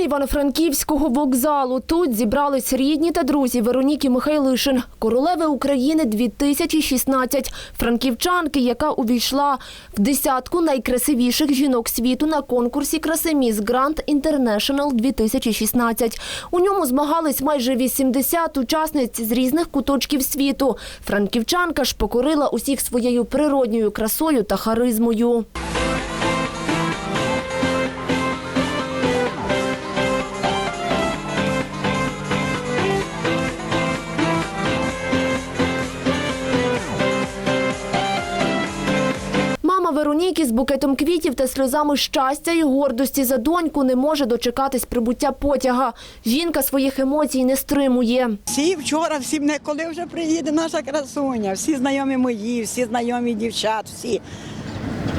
Фонтан Івано-Франківського вокзалу. Тут зібрались рідні та друзі Вероніки Михайлишин, королеви України 2016, франківчанки, яка увійшла в десятку найкрасивіших жінок світу на конкурсі краси Міс Грант Інтернешнл 2016. У ньому змагались майже 80 учасниць з різних куточків світу. Франківчанка ж покорила усіх своєю природньою красою та харизмою. Вероніки з букетом квітів та сльозами щастя і гордості за доньку не може дочекатись прибуття потяга. Жінка своїх емоцій не стримує. Всі вчора, всі мене, коли вже приїде наша красуня, всі знайомі мої, всі знайомі дівчат, всі,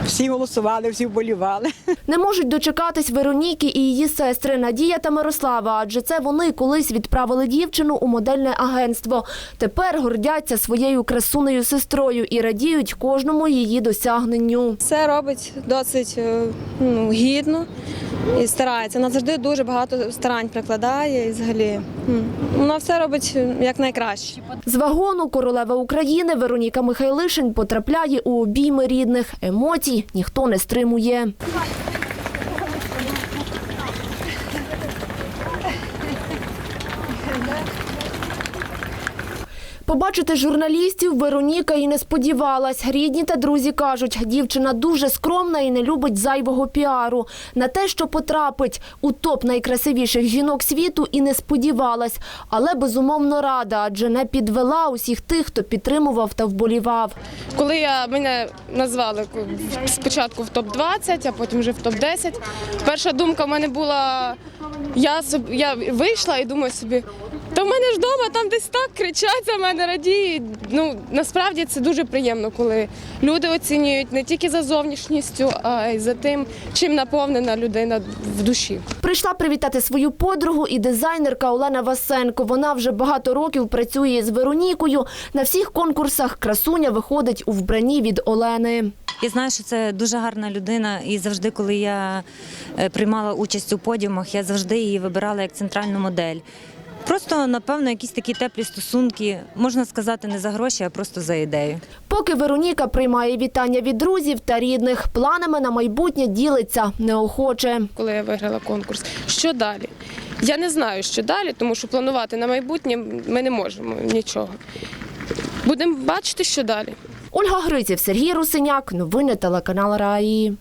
всі голосували, всі вболівали. Не можуть дочекатись Вероніки і її сестри Надія та Мирослава, адже це вони колись відправили дівчину у модельне агентство. Тепер гордяться своєю красунею сестрою і радіють кожному її досягненню. Все робить досить е, ну, гідно і старається. Вона завжди дуже багато старань прикладає і взагалі вона все робить як найкраще. З вагону королева України Вероніка Михайлишин потрапляє у обійми рідних. Емоцій ніхто не стримує. Побачити журналістів Вероніка і не сподівалась. Рідні та друзі кажуть, дівчина дуже скромна і не любить зайвого піару. На те, що потрапить у топ найкрасивіших жінок світу, і не сподівалась. Але безумовно рада, адже не підвела усіх тих, хто підтримував та вболівав. Коли я мене назвали спочатку в топ 20 а потім вже в топ 10 перша думка в мене була: я я вийшла і думаю собі, та в мене ж вдома там десь так кричать за мене, радіють. Ну насправді це дуже приємно, коли люди оцінюють не тільки за зовнішністю, а й за тим, чим наповнена людина в душі. Прийшла привітати свою подругу і дизайнерка Олена Васенко. Вона вже багато років працює з Веронікою. На всіх конкурсах красуня виходить у вбранні від Олени. Я знаю, що це дуже гарна людина, і завжди, коли я е, приймала участь у подіумах, я завжди її вибирала як центральну модель. Просто, напевно, якісь такі теплі стосунки, можна сказати, не за гроші, а просто за ідею. Поки Вероніка приймає вітання від друзів та рідних, планами на майбутнє ділиться неохоче. коли я виграла конкурс. Що далі? Я не знаю, що далі, тому що планувати на майбутнє ми не можемо нічого. Будемо бачити, що далі. Ольга Гриців, Сергій Русиняк. Новини телеканал Раї.